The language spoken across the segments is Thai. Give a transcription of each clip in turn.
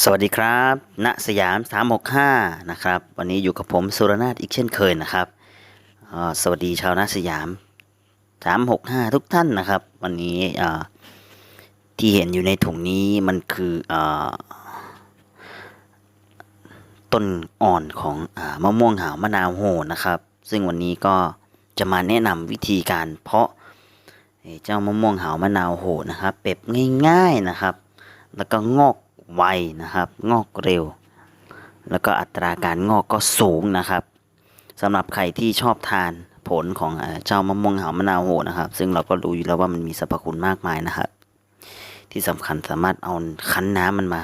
สวัสดีครับณสยาม 365 นะครับ วันนี้อยู่กับผมสุรนาถอีกเช่นเคยนะครับ สวัสดีชาวนาสยาม 365 ทุกท่านนะครับ วันนี้ที่เห็นอยู่ในถุงนี้มันคืออต้นอ่อนของอมะม่วงหาวมะนาวโหนะครับ ซึ่งวันนี้ก็จะมาแนะนำวิธีการเพาะเจ้ามะม่วงหาวมะนาวโหนะครับแบบง่าย ๆนะครับ แล้วก็งอก ไวนะครับ งอกเร็ว แล้วก็อัตราการงอกก็สูงนะครับสำหรับใครที่ชอบทานผลของเจ้ามะม่วงหาวมะนาวโหนะครับ ซึ่งเราก็รู้อยู่แล้วว่ามันมีสรรพคุณมากมายนะครับ ที่สำคัญสามารถเอาคั้นน้ำมันมา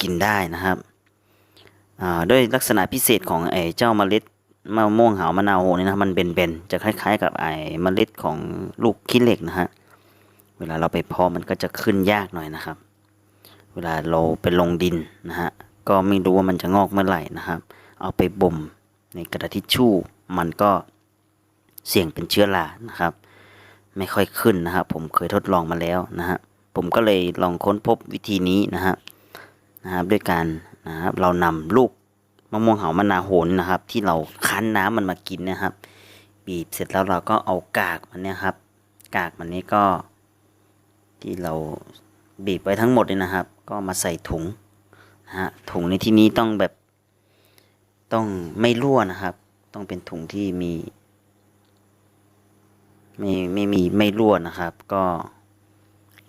กินได้นะครับด้วยลักษณะพิเศษของไอ้เจ้าเมล็ดมะม่วงหาวมะนาวโหนี่นะมันเบนๆจะคล้าย ๆ กับไอ้เมล็ดของลูกขี้เหล็กนะฮะเวลาเราไปเพาะมันก็จะขึ้นยากหน่อยนะครับ เวลาเราไปลงดินนะฮะก็ไม่รู้ว่ามันจะงอกเมื่อไหร่นะครับ เอาไปบ่มในกระดาษทิชชู่มันก็เสี่ยงเป็นเชื้อรานะครับ ไม่ค่อยขึ้นนะครับ ผมเคยทดลองมาแล้วนะฮะผมก็เลยลองค้นพบวิธีนี้นะฮะนะครับด้วยการนะครับเรานำลูกมะม่วงหาวมะนาวโหนนะครับ ที่เราคั้นน้ำมันมากินนะครับ บีบเสร็จแล้วเราก็เอากากมันเนี่ยครับ กากมันนี้ก็ ที่เราบีบไว้ทั้งหมดเลยนะครับ ก็มาใส่ถุงนะฮะถุงในที่นี้ต้องแบบต้องไม่รั่วนะครับ ต้องเป็นถุงที่มีไม่ไม่มีไม่รั่วนะครับ ก็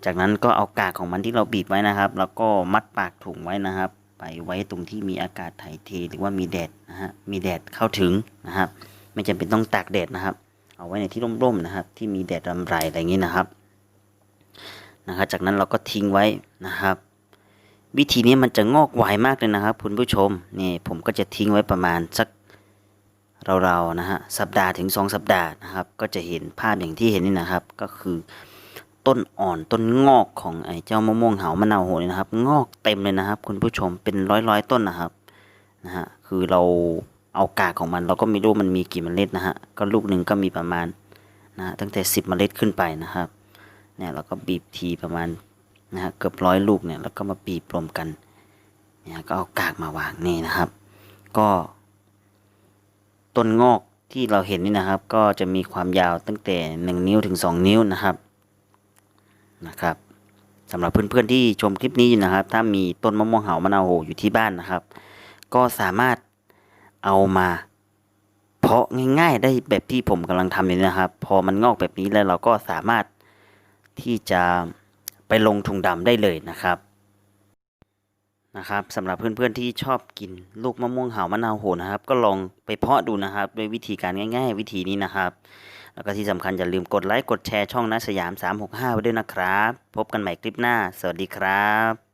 จากนั้นก็เอากากของมันที่เราบีบไว้นะครับ แล้วก็มัดปากถุงไว้นะครับ ไปไว้ตรงที่มีอากาศถ่ายเทหรือว่ามีแดดนะฮะมีแดดเข้าถึงนะครับ ไม่จำเป็นต้องตากแดดนะครับ เอาไว้ในที่ร่มๆนะครับ ที่มีแดดรำไรอะไรอย่างนี้นะครับนะครับ จากนั้นเราก็ทิ้งไว้นะครับ วิธีนี้มันจะงอกไวมากเลยนะครับ คุณผู้ชมนี่ผมก็จะทิ้งไว้ประมาณสักเราๆนะฮะสัปดาห์ถึง 2 สัปดาห์นะครับ ก็จะเห็นภาพอย่างที่เห็นนี่นะครับ ก็คือต้นอ่อนต้นงอกของไอ้เจ้ามะม่วงหาวมะนาวโหนี่นะครับ งอกเต็มเลยนะครับ คุณผู้ชมเป็นร้อยๆต้นนะครับนะฮะคือเราเอากากของมัน เราก็ไม่รู้มันมีกี่เมล็ดนะฮะก็ลูกหนึ่งก็มีประมาณนะฮะตั้งแต่ 10 เมล็ดขึ้นไปนะครับเนี่ยเราก็บีบทีประมาณ นะฮะเกือบร้อยลูกเนี่ยแล้วก็มาบีบรมกันเนี่ยก็เอากากมาวางนี่นะครับ ก็ ต้นงอกที่เราเห็นนี่นะครับ ก็จะมีความยาวตั้งแต่ 1 นิ้วถึง 2 นิ้วนะครับนะครับสำหรับเพื่อนๆที่ชมคลิปนี้อยู่นะครับ ถ้ามีต้นมะม่วงหาวมะนาวโหอยู่ที่บ้านนะครับ ก็สามารถเอามา เพาะง่าย ๆ ได้แบบที่ผมกำลังทำอยู่นะครับ พอมันงอกแบบนี้แล้วเราก็สามารถที่จะ ไปลงถุงดำได้เลยนะครับนะครับสำหรับเพื่อนๆที่ชอบกินลูกมะม่วงหาวมะนาวโหนะครับ ก็ลองไปเพาะดูนะครับด้วยวิธีการง่าย ๆ วิธีนี้นะครับ แล้วก็ที่สำคัญอย่าลืมกดไลค์กดแชร์ช่องนัสยาม 365ไว้ด้วยนะครับ พบกันใหม่คลิปหน้า สวัสดีครับ